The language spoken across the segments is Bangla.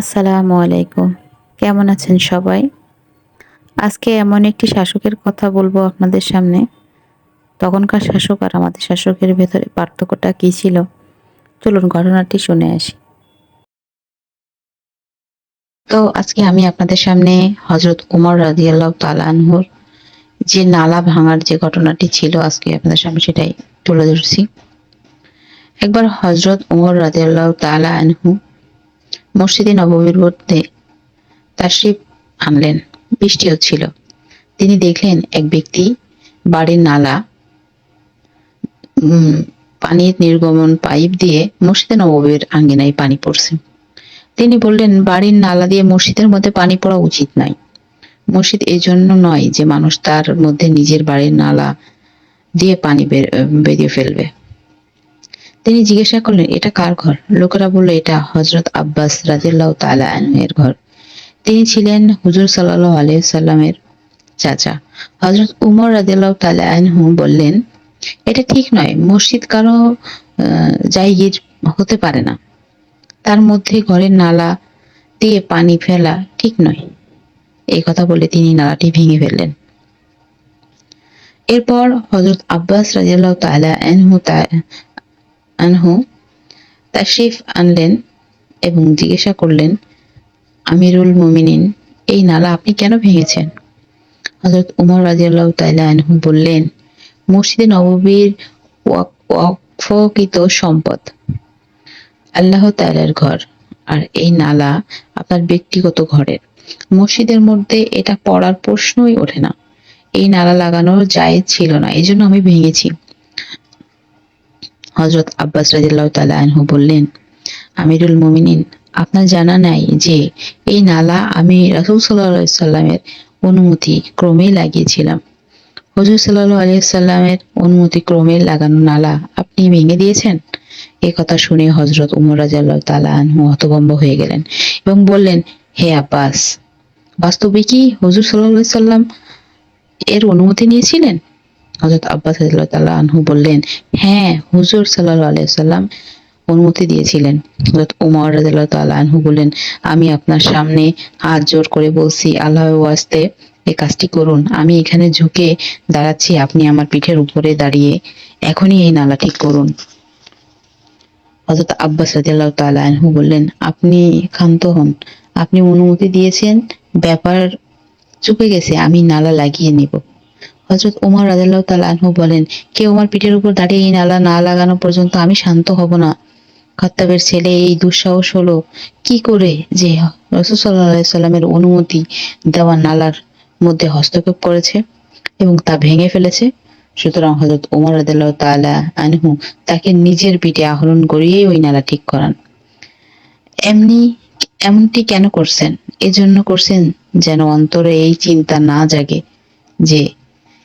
আসসালামু আলাইকুম। কেমন আছেন সবাই? আজকে এমন একটি শাসকের কথা বলব আপনাদের সামনে। তখনকার শাসক আর আমাদের শাসকের ভেতরে পার্থক্যটা কী ছিল? চলুন ঘটনাটি শুনে আসি। তো আজকে আমি আপনাদের সামনে হজরত উমর রাজিয়াল্লাহ তালানহুর যে নালা ভাঙার যে ঘটনাটি ছিল আজকে আপনাদের সামনে সেটাই তুলে ধরছি। একবার হজরত উমর রাজিয়াল্লাহ তালা আনহু মসজিদে নববীর মধ্যে তাশরিফ আনলেন। বৃষ্টি হচ্ছিল তিনি দেখলেন এক ব্যক্তি বাড়ির নালা পানির নির্গমন পাইপ দিয়ে মসজিদে নববীর আঙ্গিনায় পানি পড়ছে। তিনি বললেন, বাড়ির নালা দিয়ে মসজিদের মধ্যে পানি পড়া উচিত নয়। মসজিদ এই জন্য নয় যে মানুষ তার মধ্যে নিজের বাড়ির নালা দিয়ে পানি বেরিয়ে ফেলবে। তিনি জিজ্ঞাসা করলেন, এটা কার ঘর? লোকেরা বলল, এটা হজরত আব্বাস রাজিল্লাহ তালা এর ঘর। তিনি ছিলেন হুজুর সাল্লাহ আলাইসাল্লামের চাচা। হজরত উমর রাজিল্লাহ তালা আনহু বললেন, এটা ঠিক নয়, মসজিদ কারও জায়গির হতে পারে না। তার মধ্যে ঘরের নালা দিয়ে পানি ফেলা ঠিক নয়। এই কথা বলে তিনি নালাটি ভেঙে ফেললেন। এরপর হজরত আব্বাস রাজিয়াল্লাহ তালা আনহু তা- আনহু, তাশরিফ আনলেন এবং জিজ্ঞাসা করলেন, আমিরুল মুমিনিন, এই নালা আপনি কেন ভেঙেছেন? হজরত উমর রাজিয়াল্লাহ তাইলা আনহু বললেন, মসজিদে নববীর ওয়াক- ওয়াকফকৃত সম্পদ, আল্লাহ তাআলার ঘর, আর এই নালা আপনার ব্যক্তিগত ঘরের। মসজিদের মধ্যে এটা পড়ার প্রশ্নই ওঠে না। এই নালা লাগানোর জায়েজ ছিল না এই জন্য আমি ভেঙেছি। হজরত আব্বাস রাজিল্লাহ বললেন, আমিরুল মুমিনিন, আপনার জানা নাই যে এই নালা আমি রাসুল সাল্লাহ সাল্লামের অনুমতি ক্রমেই লাগিয়েছিলাম। হজুর সাল্লাহ আলিয়াল্লামের অনুমতি ক্রমে লাগানো নালা আপনি ভেঙে দিয়েছেন? এ কথা শুনে হজরত উমর রাজাল্লাহ তালা হতভম্ব হয়ে গেলেন এবং বললেন, হে আব্বাস, বাস্তবে কি হজুর সাল্লাহ সাল্লাম এর অনুমতি নিয়েছিলেন? হজরত আব্বাস তাআলা আনহু বললেন হ্যাঁ হুজুর সাল্লাল্লাহু আলাইহি সাল্লাম অনুমতি দিয়েছিলেন। হজরত উমর তাআলা আনহু বললেন, আমি আপনার সামনে হাত জোর করে বলছি, আল্লাহর ওয়াস্তে এই কাজটি করুন। আমি এখানে ঝুঁকে দাঁড়াচ্ছি, আপনি আমার পিঠের উপরে দাঁড়িয়ে এখনই এই নালা ঠিক করুন। হজরত আব্বাস রাদিয়াল্লাহু তাআলা আনহু বললেন, আপনি ক্ষান্ত হন। আপনি অনুমতি দিয়েছেন, ব্যাপার চুপে গেছে, আমি নালা লাগিয়ে নিব। হজরত উমর রাদিয়াল্লাহু তাআলা আনহু বলেন, কেউ আমার পিঠের উপর দাঁড়িয়ে এই নালা না লাগানো পর্যন্ত আমি শান্ত হব না। খাত্তাবের ছেলে এই দুঃসাহস হলো কি করে যে রসুল সাল্লাহ সাল্লামের অনুমতি দেওয়া নালার মধ্যে হস্তক্ষেপ করেছে এবং তা ভেঙে ফেলেছে। সুতরাং হজরত উমর রাদিয়াল্লাহু তাআলা আনহু তাকে নিজের পিঠে আহরণ করিয়েই ওই নালা ঠিক করান। এমনি, এমনটি কেন করছেন? এজন্য করছেন যেন অন্তরে এই চিন্তা না জাগে যে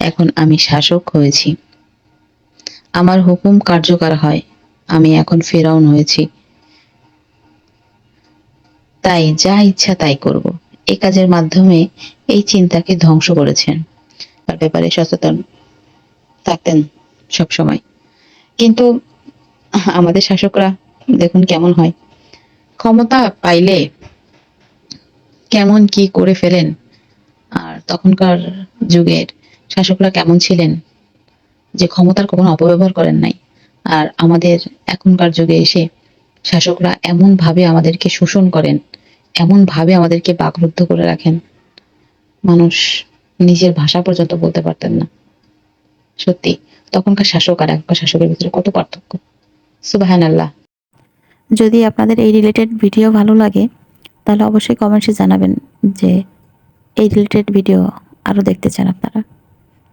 এখন আমি শাসক হয়েছি। আমার হুকুম কার্যকর হয়, আমি এখন ফেরাউন হয়েছি। তাই যা ইচ্ছা তাই করব। এ কাজের মাধ্যমে এই চিন্তাকে ধ্বংস করেছেন। তার ব্যাপারে সচেতন থাকতেন সব সময় কিন্তু আমাদের শাসকরা, দেখুন কেমন হয়। ক্ষমতা পাইলে কেমন কি করে ফেলেন? আর তখনকার যুগের শাসকরা কেমন ছিলেন? যে ক্ষমতার কখনো অপব্যবহার করেন নাই। আর আমাদের এখনকার যুগে এসে শাসকরা এমন ভাবে আমাদেরকে শোষণ করেন এমন ভাবে আমাদেরকে বাকরুদ্ধ করে রাখেন। মানুষ নিজের ভাষা পর্যন্ত বলতে পারতেন না। সত্যি, তখনকার শাসক আর এখনকার শাসকের ভিতরে কত পার্থক্য? সুবাহান আল্লাহ যদি আপনাদের এই রিলেটেড ভিডিও ভালো লাগে, তাহলে অবশ্যই কমেন্টসে জানাবেন যে এই রিলেটেড ভিডিও আরও দেখতে চান আপনারা।